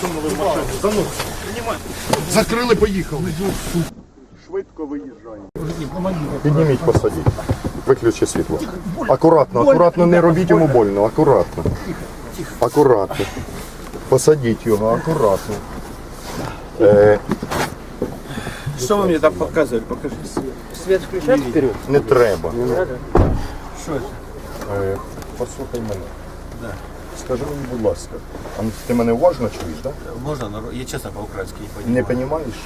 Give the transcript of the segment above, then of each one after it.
засунули в машину. Занос. Закрили, поїхали. Швидко виїжджаємо. Підніміть, посадіть. Виключи світло. Акуратно, акуратно, не робіть йому больно, акуратно. Акуратно. Посадіть його, акуратно. Е, Что вы мне там показывали? Покажи. Свет включать вперед? не треба. Що це? Е, послухай мене. Скажи мені, будь ласка, а ти мене уважно чуєш, так? Можно, но я честно по-украински не Не понимаю. понимаешь?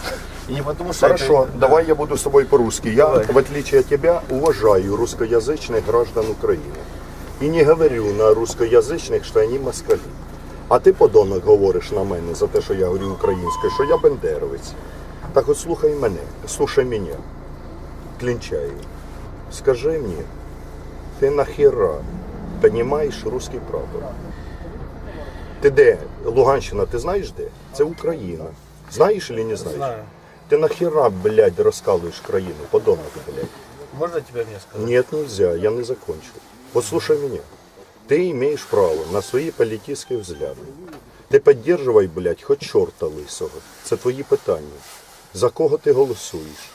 И не потому что Хорошо, это- давай я буду с тобой по-русски. Я, в отличие от тебя, уважаю русскоязычных граждан Украины. И не говорю на русскоязычных, что они москалі. А ти, подонок, говориш на мене за те, що я говорю українською, що я бендеровець. Так от слухай мене, слухай мене, клінчаю. Скажи мені, ти нахера понімаєш русський прапор? Ти де? Луганщина, ти знаєш де? Це Україна. Знаєш чи не знаєш? Знаю. Ты нахера, блядь, раскалываешь краину, подонок, блядь? Можно тебе мне сказать? Нет, нельзя, я не закончил. Вот слушай меня. Ты имеешь право на свои политические взгляды. Ти поддерживай, блядь, хоч чорта лисого. Це твої питання. За кого ти голосуєш,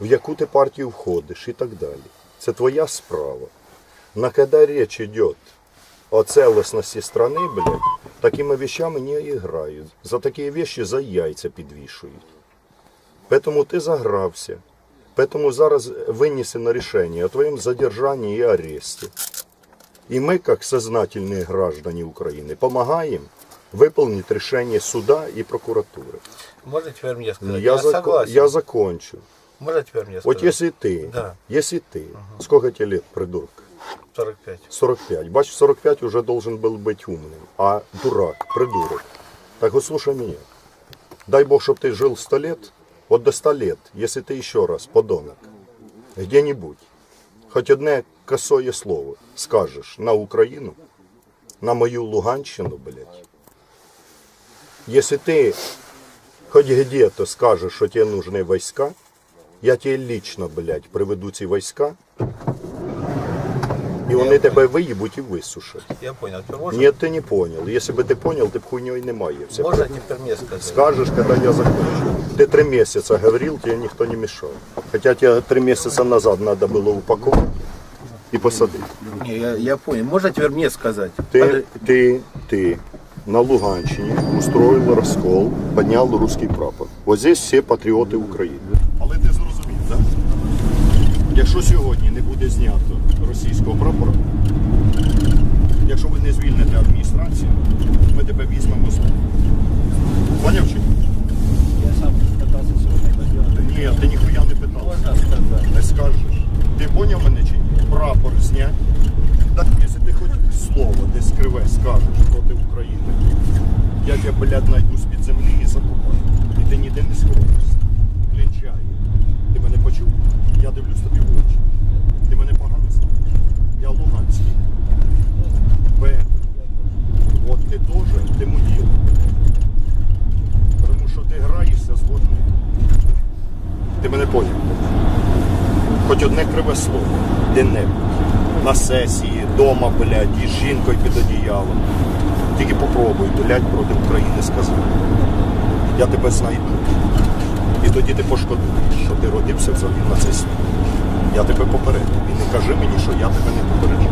в яку ти партію входиш і так далі. Це твоя справа. Но когда речь идет о целостности страны, блядь, такими вещами не играют. За такие вещи за яйця підвішують. Поэтому ты загрався. Поэтому зараз вынесено решение о твоем задержании и аресте. И мы, как сознательные граждане Украины, помогаем выполнить решение суда и прокуратуры. Можно теперь мне сказать? Я, Я, зако- согласен. я закончу. Можно теперь мне Вот сказать? если ты, Да. если ты, сколько тебе лет, придурок? 45. 45. Бачиш, 45 уже должен был быть умным. А дурак, придурок. Так вот слушай меня. Дай Бог, чтобы ты жил 100 лет, вот до 100 лет, если ты еще раз, подонок, где-нибудь, хоть одне косое слово скажешь на Украину, на мою Луганщину, блядь. Если ты хоть где-то скажешь, что тебе нужны войска, я тебе лично, блядь, приведу ці войска, і вони тебе виїбуть і висушать. Я понял. Теперь можно, Ні, ти не понял. Якщо би ти понял, ти б хуйньою не маєвся. можно теперь мне сказать? Скажешь, когда я закончу. Ты три месяца говорил, тебе никто не мешал. Хотя тебе три месяца назад надо было упаковать и посадить. Не, я, я понял. Можно теперь мне сказать? Ты, Подожди. ты, ты на Луганщине устроил раскол, поднял русский прапор. Вот здесь все патріоти України. Але ти зрозумів, так? Якщо сьогодні не буде знято російського прапора, якщо ви не звільните адміністрацію, ми тебе візьмемо знову. Поняв чи? Я сам катался сегодня по Ні, ти ніхуя не питав. Не скажеш. Ти поняв мене чи ні? Прапор знять. Так, якщо ти хоч слово десь криве скажеш проти України, я тебе, блядь, найду з-під землі і закопаю. І ти ніде не сховаєшся. Клінчаю. Ти мене почув? Я дивлюсь тобі в очі. Ти мене погано знаєш. Я Луганський. Б. От ти теж, ти муділ. Тому що ти граєшся з водним. Ти мене поняв? Хоч одне криве слово, де-небудь. На сесії, дома, блядь, із жінкою під одіялом. Тільки попробуй, блядь, проти України сказати. Я тебе знайду. І тоді ти пошкодуєш, що ти родився взагалі на цей світ. Я тебе попереджу. І не кажи мені, що я тебе не попереджу.